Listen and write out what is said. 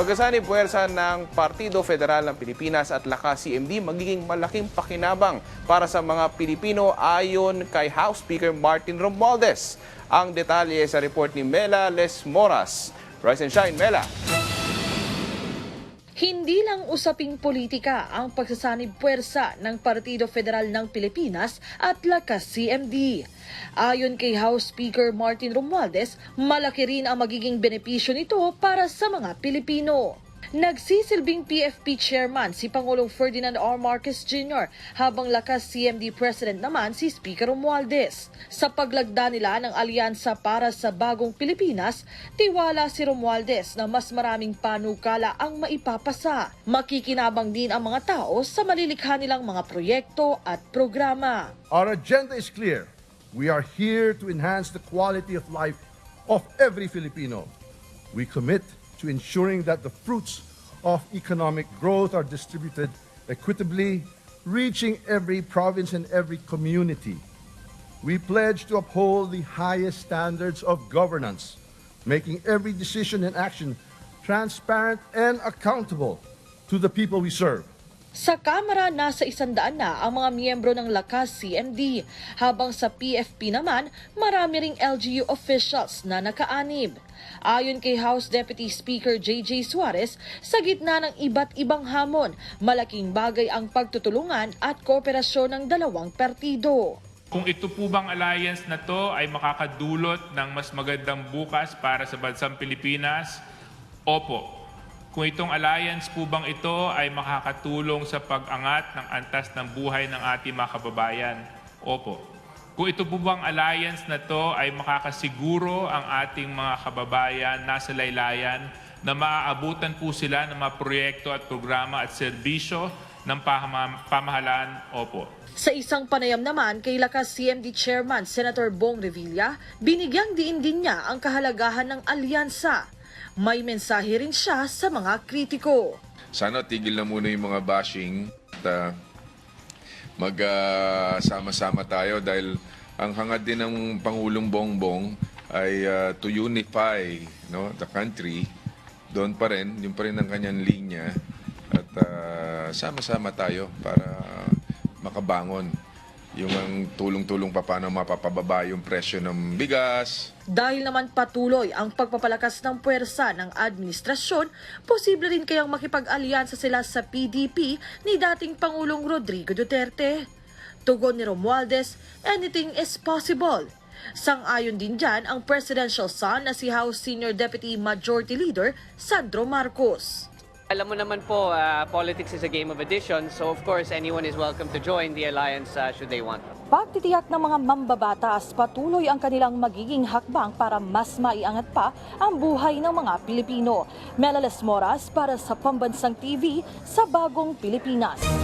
Pagkasanib puwersa ng Partido Federal ng Pilipinas at Lakas CMD magiging malaking pakinabang para sa mga Pilipino ayon kay House Speaker Martin Romualdez. Ang detalye sa report ni Mela Les Moras. Rise and shine, Mela. Hindi lang usaping politika ang pagsasanib puwersa ng Partido Federal ng Pilipinas at Lakas CMD. Ayon kay House Speaker Martin Romualdez, malaki rin ang magiging benepisyo nito para sa mga Pilipino. Nagsisilbing PFP chairman si Pangulong Ferdinand R. Marcos Jr. habang lakas CMD President naman si Speaker Romualdez. Sa paglagda nila ng alyansa para sa bagong Pilipinas, tiwala si Romualdez na mas maraming panukala ang maipapasa. Makikinabang din ang mga tao sa malilikha nilang mga proyekto at programa. Our agenda is clear. We are here to enhance the quality of life of every Filipino. We commit to ensuring that the fruits of economic growth are distributed equitably, reaching every province and every community. We pledge to uphold the highest standards of governance, making every decision and action transparent and accountable to the people we serve. Sa Kamara, nasa isandaan na ang mga miyembro ng Lakas CMD, habang sa PFP naman, marami ring LGU officials na nakaanib. Ayon kay House Deputy Speaker J.J. Suarez, sa gitna ng iba't ibang hamon, malaking bagay ang pagtutulungan at kooperasyon ng dalawang partido. Kung ito po bang alliance na to ay makakadulot ng mas magandang bukas para sa bansang Pilipinas, opo. Kung itong alliance po bang ito ay makakatulong sa pag-angat ng antas ng buhay ng ating mga kababayan, opo. Kung ito po bang alliance na to ay makakasiguro ang ating mga kababayan nasa laylayan na maaabutan po sila ng mga proyekto at programa at serbisyo ng pamahalaan, opo. Sa isang panayam naman kay Lakas CMD Chairman Senator Bong Revilla, binigyang diin din niya ang kahalagahan ng alyansa. May mensahe rin siya sa mga kritiko. sana tigil na muna yung mga bashing at uh, magsama-sama tayo dahil ang hangad din ng Pangulong Bongbong ay uh, to unify no, the country. Doon pa rin, yung pa rin ang kanyang linya at uh, sama-sama tayo para makabangon yung ang tulong-tulong pa paano mapapababa yung presyo ng bigas, Dahil naman patuloy ang pagpapalakas ng puwersa ng administrasyon, posible rin kayang makipag-alyansa sila sa PDP ni dating Pangulong Rodrigo Duterte. Tugon ni Romualdez, anything is possible. Sang-ayon din dyan ang presidential son na si House Senior Deputy Majority Leader Sandro Marcos. Alam mo naman po, uh, politics is a game of addition, so of course anyone is welcome to join the alliance uh, should they want. Pagtitiyak ng mga mambabatas, patuloy ang kanilang magiging hakbang para mas maiangat pa ang buhay ng mga Pilipino. Melales Moras para sa Pambansang TV sa Bagong Pilipinas.